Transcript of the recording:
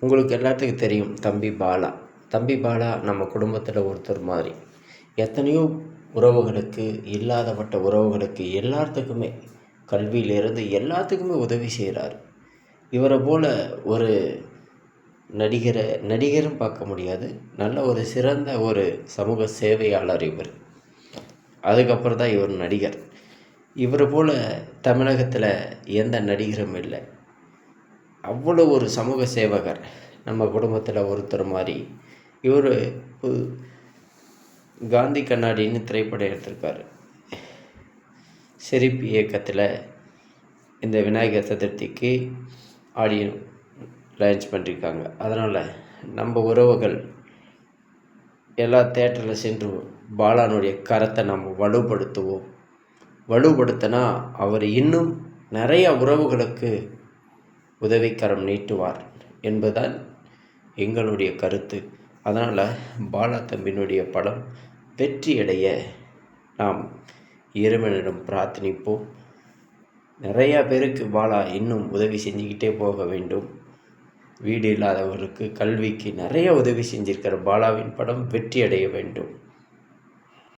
உங்களுக்கு எல்லாத்துக்கும் தெரியும் தம்பி பாலா. தம்பி பாலா நம்ம குடும்பத்தில் ஒருத்தர் மாதிரி. எத்தனையோ உறவுகளுக்கு இல்லாதப்பட்ட உறவுகளுக்கு எல்லாத்துக்குமே கல்வியிலேருந்து எல்லாத்துக்குமே உதவி செய்கிறார் இவரை போல் ஒரு நடிகரை நடிகரும் பார்க்க முடியாது. நல்ல ஒரு சிறந்த ஒரு சமூக சேவையாளர் இவர். அதுக்கப்புறம் தான் இவர் நடிகர். இவரை போல் தமிழகத்தில் எந்த நடிகரும் இல்லை. அவ்வளோ ஒரு சமூக சேவகர் நம்ம குடும்பத்தில் ஒருத்தர் மாதிரி. இவர் காந்தி கண்ணாடின்னு திரைப்படம் எடுத்திருக்காரு. சிரிப்பு இயக்கத்தில் இந்த விநாயகர் சதுர்த்திக்கு ஆடியோ லான்ச் பண்ணியிருக்காங்க அதனால் நம்ம உறவுகள் எல்லா தேட்டரில் சென்று பாலானுடைய கரத்தை நம்ம வலுப்படுத்துவோம். வலுப்படுத்தினா அவர் இன்னும் நிறைய உறவுகளுக்கு உதவிக்கரம் நீட்டுவார் என்பதுதான் எங்களுடைய கருத்து. அதனால் பாலா தம்பியினுடைய படம் வெற்றியடைய நாம் இறைவனிடம் பிரார்த்தனிப்போம். நிறையா பேருக்கு பாலா இன்னும் உதவி செஞ்சுக்கிட்டே போக வேண்டும். வீடு இல்லாதவர்களுக்கு கல்விக்கு நிறைய உதவி செஞ்சிருக்கிற பாலாவின் படம் வெற்றியடைய வேண்டும்.